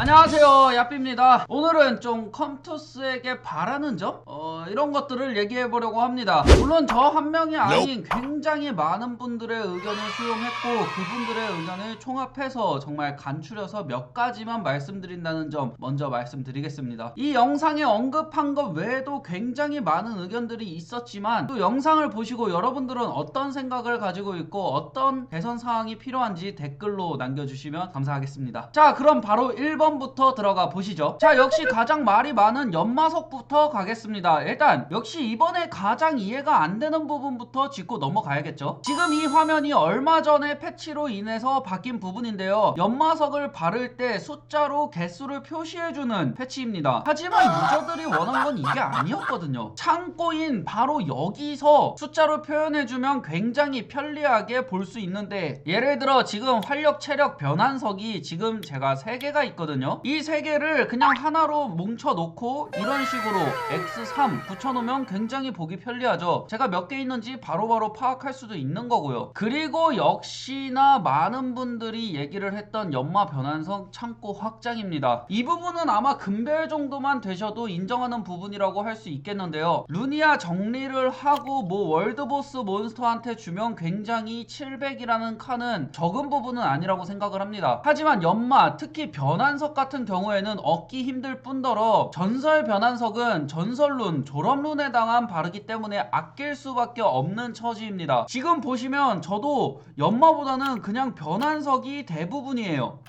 안녕하세요 야삐입니다. 오늘은 좀 컴투스에게 바라는 점? 어, 이런 것들을 얘기해 보려고 합니다. 물론 저 한 명이 아닌 굉장히 많은 분들의 의견을 수용했고 그분들의 의견을 총합해서 정말 간추려서 몇 가지만 말씀드린다는 점 먼저 말씀드리겠습니다. 이 영상에 언급한 것 외에도 굉장히 많은 의견들이 있었지만 또 영상을 보시고 여러분들은 어떤 생각을 가지고 있고 어떤 개선 사항이 필요한지 댓글로 남겨주시면 감사하겠습니다. 자 그럼 바로 1번 부터 들어가 보시죠. 자 역시 가장 말이 많은 연마석부터 가겠습니다. 일단 역시 이번에 가장 이해가 안 되는 부분부터 짚고 넘어가야겠죠. 지금 이 화면이 얼마 전에 패치로 인해서 바뀐 부분인데요. 연마석을 바를 때 숫자로 개수를 표시해주는 패치입니다. 하지만 유저들이 원한 건 이게 아니었거든요. 창고인 바로 여기서 숫자로 표현해주면 굉장히 편리하게 볼 수 있는데 예를 들어 지금 활력 체력 변환석이 지금 제가 3개가 있거든요 이 3개를 그냥 하나로 뭉쳐 놓고 이런 식으로 X3 붙여놓으면 굉장히 보기 편리하죠. 제가 몇 개 있는지 바로바로 파악할 수도 있는 거고요. 그리고 역시나 많은 분들이 얘기를 했던 연마 변환석 창고 확장입니다. 이 부분은 아마 금별 정도만 되셔도 인정하는 부분이라고 할 수 있겠는데요. 루니아 정리를 하고 뭐 월드보스 몬스터한테 주면 굉장히 700이라는 칸은 적은 부분은 아니라고 생각을 합니다. 하지만 연마 특히 변환 석 같은 경우에는 얻기 힘들 뿐더러 전설 변환석은 전설룬 졸업룬에 해당한 바르기 때문에 아낄 수밖에 없는 처지입니다 지금 보시면 저도 연마보다는 그냥 변환석이 대부분이에요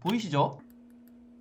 보이시죠?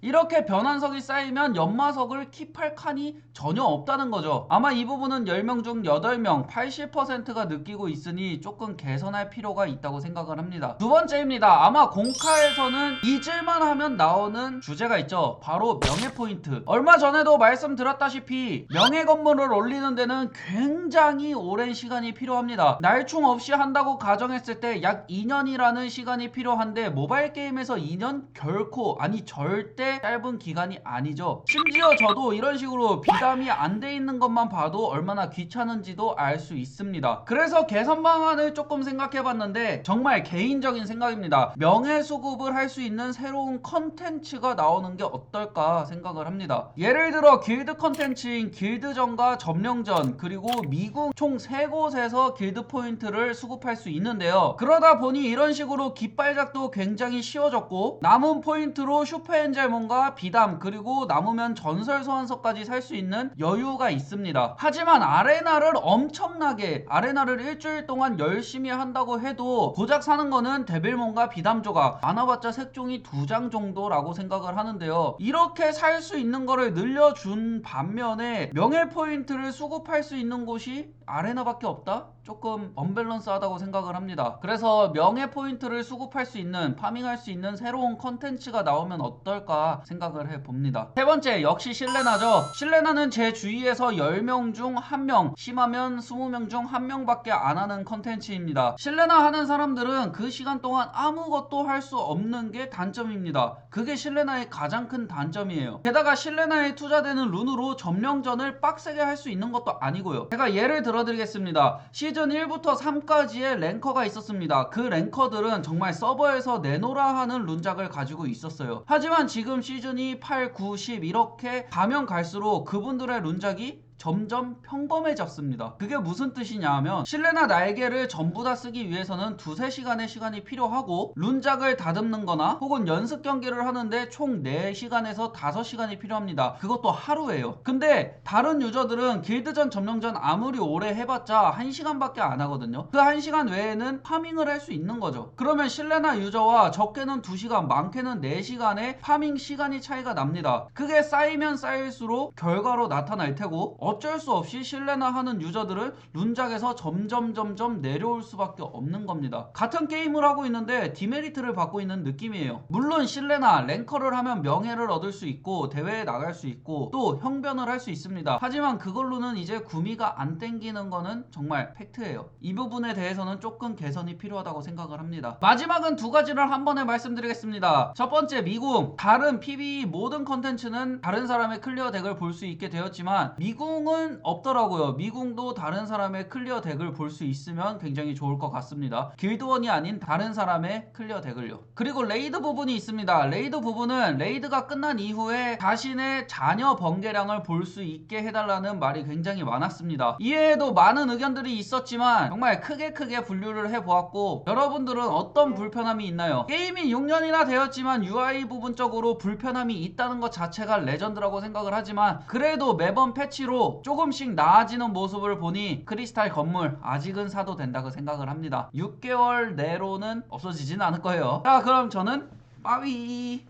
이렇게 변환석이 쌓이면 연마석을 킵할 칸이 전혀 없다는 거죠. 아마 이 부분은 10명 중 8명, 80%가 느끼고 있으니 조금 개선할 필요가 있다고 생각을 합니다. 두 번째입니다. 아마 공카에서는 잊을만 하면 나오는 주제가 있죠. 바로 명예 포인트. 얼마 전에도 말씀드렸다시피 명예 건물을 올리는 데는 굉장히 오랜 시간이 필요합니다. 날충 없이 한다고 가정했을 때 약 2년이라는 시간이 필요한데 모바일 게임에서 2년 결코 아니 절대 짧은 기간이 아니죠. 심지어 저도 이런 식으로 비담이 안 돼 있는 것만 봐도 얼마나 귀찮은지도 알 수 있습니다. 그래서 개선 방안을 조금 생각해 봤는데 정말 개인적인 생각입니다. 명예 수급을 할 수 있는 새로운 컨텐츠가 나오는 게 어떨까 생각을 합니다. 예를 들어 길드 컨텐츠인 길드전과 점령전 그리고 미국 총 3곳에서 길드 포인트를 수급할 수 있는데요. 그러다 보니 이런 식으로 깃발작도 굉장히 쉬워졌고 남은 포인트로 슈퍼엔젤 몬과 비담 그리고 남으면 전설 소환석까지 살 수 있는 여유가 있습니다. 하지만 아레나를 엄청나게 아레나를 일주일 동안 열심히 한다고 해도 고작 사는 거는 데빌몬과 비담 조각 많아봤자 색종이 두 장 정도라고 생각을 하는데요. 이렇게 살 수 있는 거를 늘려준 반면에 명예 포인트를 수급할 수 있는 곳이 아레나밖에 없다? 조금 언밸런스하다고 생각을 합니다. 그래서 명예 포인트를 수급할 수 있는 파밍할 수 있는 새로운 컨텐츠가 나오면 어떨까 생각을 해봅니다. 세 번째 역시 실레나죠. 실레나는 제 주위에서 10명 중 1명 심하면 20명 중 1명밖에 안 하는 컨텐츠입니다. 실레나 하는 사람들은 그 시간 동안 아무것도 할 수 없는 게 단점입니다. 그게 실레나의 가장 큰 단점이에요. 게다가 실레나에 투자되는 룬으로 점령전을 빡세게 할 수 있는 것도 아니고요. 제가 예를 들어드리겠습니다. 시즌 1부터 3까지의 랭커가 있었습니다. 그 랭커들은 정말 서버에서 내노라 하는 룬작을 가지고 있었어요. 하지만 지금 시즌이 8, 9, 10 이렇게 가면 갈수록 그분들의 룬작이 점점 평범해졌습니다. 그게 무슨 뜻이냐 하면 실내나 날개를 전부 다 쓰기 위해서는 두세 시간의 시간이 필요하고 룬작을 다듬는 거나 혹은 연습 경기를 하는데 총 4시간에서 5시간이 필요합니다. 그것도 하루예요. 근데 다른 유저들은 길드전 점령전 아무리 오래 해봤자 1시간밖에 안 하거든요. 그 1시간 외에는 파밍을 할 수 있는 거죠. 그러면 실내나 유저와 적게는 2시간, 많게는 4시간의 파밍 시간이 차이가 납니다. 그게 쌓이면 쌓일수록 결과로 나타날 테고 어쩔 수 없이 실내나 하는 유저들은 룬작에서 점점 점점 내려올 수밖에 없는 겁니다. 같은 게임을 하고 있는데 디메리트를 받고 있는 느낌이에요. 물론 실내나 랭커를 하면 명예를 얻을 수 있고 대회에 나갈 수 있고 또 형변을 할 수 있습니다. 하지만 그걸로는 이제 구미가 안 땡기는 거는 정말 팩트예요. 이 부분에 대해서는 조금 개선이 필요하다고 생각을 합니다. 마지막은 두 가지를 한 번에 말씀드리겠습니다. 첫 번째 미궁 다른 PB 모든 컨텐츠는 다른 사람의 클리어 덱을 볼 수 있게 되었지만 미궁 미궁은 없더라고요. 미궁도 다른 사람의 클리어 덱을 볼 수 있으면 굉장히 좋을 것 같습니다. 길드원이 아닌 다른 사람의 클리어 덱을요. 그리고 레이드 부분이 있습니다. 레이드 부분은 레이드가 끝난 이후에 자신의 자녀 번개량을 볼 수 있게 해달라는 말이 굉장히 많았습니다. 이외에도 많은 의견들이 있었지만 정말 크게 크게 분류를 해보았고 여러분들은 어떤 불편함이 있나요? 게임이 6년이나 되었지만 UI 부분적으로 불편함이 있다는 것 자체가 레전드라고 생각을 하지만 그래도 매번 패치로 조금씩 나아지는 모습을 보니 크리스탈 건물 아직은 사도 된다고 생각을 합니다. 6개월 내로는 없어지진 않을 거예요. 자 그럼 저는 빠위